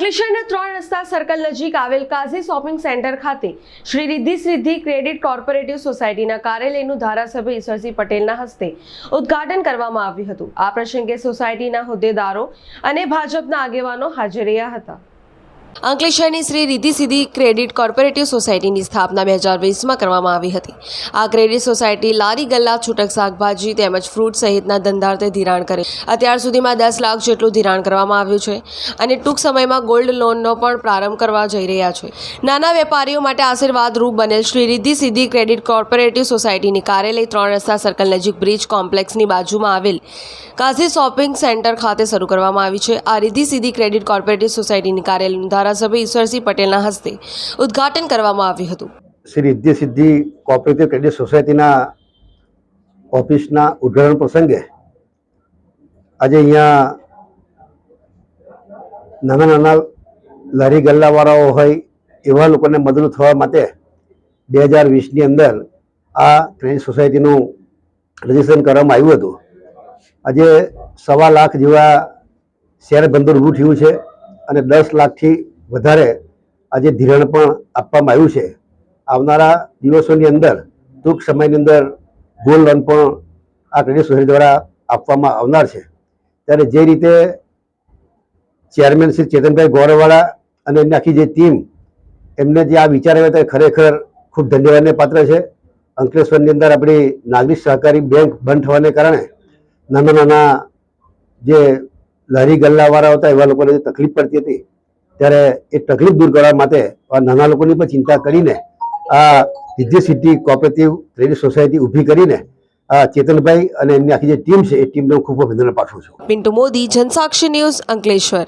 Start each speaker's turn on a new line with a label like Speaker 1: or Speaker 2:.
Speaker 1: અંકલેશ્વરના ત્રણ રસ્તા સર્કલ નજીક આવેલ કાઝી શોપિંગ સેન્ટર ખાતે શ્રી રિદ્ધિ સિદ્ધિ ક્રેડિટ કોર્પોરેટિવ સોસાયટીના કાર્યાલયનું ધારાસભ્ય ઈશ્વરસિંહ પટેલના હસ્તે ઉદ્ઘાટન કરવામાં આવ્યું હતું. આ પ્રસંગે સોસાયટીના હોદ્દેદારો અને ભાજપના આગેવાનો હાજર રહ્યા હતા. અંકલેશ્વરની શ્રી રિદ્ધિ સિદ્ધિ ક્રેડિટ કોર્પોરેટિવ સોસાયટીની સ્થાપના બે હજાર વીસમાં કરવામાં આવી હતી. આ ક્રેડિટ સોસાયટી લારી ગલ્લા, છૂટક શાકભાજી તેમજ ફ્રૂટ સહિતના ધંધાર્થે ધિરાણ કરે. અત્યાર સુધીમાં દસ લાખ જેટલું ધિરાણ કરવામાં આવ્યું છે અને ટૂંક સમયમાં ગોલ્ડ લોનનો પણ પ્રારંભ કરવા જઈ રહ્યા છે. નાના વેપારીઓ માટે આશીર્વાદરૂપ બનેલ શ્રી રિદ્ધિ સિદ્ધિ ક્રેડિટ કોર્પોરેટિવ સોસાયટીની કાર્યાલય ત્રણ રસ્તા સર્કલ નજીક બ્રિજ કોમ્પ્લેક્સની બાજુમાં આવેલ કાઝી શોપિંગ સેન્ટર ખાતે શરૂ કરવામાં આવી છે. આ રિદ્ધિ સિદ્ધિ ક્રેડિટ કોર્પોરેટિવ સોસાયટીની કાર્યાલયનું ધારાસભ્ય ઈશ્વરસિંહ પટેલના હસ્તે ઉદ્ઘાટન કરવામાં આવ્યું હતું.
Speaker 2: શ્રી રિદ્ધિ સિદ્ધિ કોઓપરેટિવ ક્રેડિટ સોસાયટીના ઓફિસના ઉદ્ઘાટન પ્રસંગે આજે અહીંયા નાના નાના લારી ગલ્લાવાળાઓ હોય એવા લોકોને મદદરૂપ થવા માટે બે હજાર વીસની અંદર આ ક્રેડિટ સોસાયટીનું રજીસ્ટ્રેશન કરવામાં આવ્યું હતું. આજે સવા લાખ જેવા શેર બંદર ઊભું થયું છે અને દસ લાખથી વધારે આજે ધિરાણ પણ આપવામાં આવ્યું છે. આવનારા દિવસોની અંદર, ટૂંક સમયની અંદર ગોલ્ડ લોન પણ આ ક્રેડિટ સોસાયટી દ્વારા આપવામાં આવનાર છે. ત્યારે જે રીતે ચેરમેન શ્રી ચેતનભાઈ ગોરવાળા અને એમની આખી જે ટીમ, એમને જે આ વિચાર આવ્યો તે ખરેખર ખૂબ ધન્યવાદને પાત્ર છે. અંકલેશ્વરની અંદર આપણી નાગરિક સહકારી બેંક બંધ થવાને કારણે નાના નાના જે લારી ગલ્લાવાળા હતા એવા લોકોને જે તકલીફ પડતી હતી ત્યારે એ તકલીફ દૂર કરવા માટે આ નાના લોકોની પણ ચિંતા કરીને આ Riddhi city cooperative credit society ઊભી કરીને આ ચેતનભાઈ અને એમની આખી જે ટીમ છે, એ ટીમને હું ખૂબ અભિનંદન પાઠવું છું.
Speaker 1: પિન્ટુ મોદી, જનસાક્ષી ન્યૂઝ અંકલેશ્વર.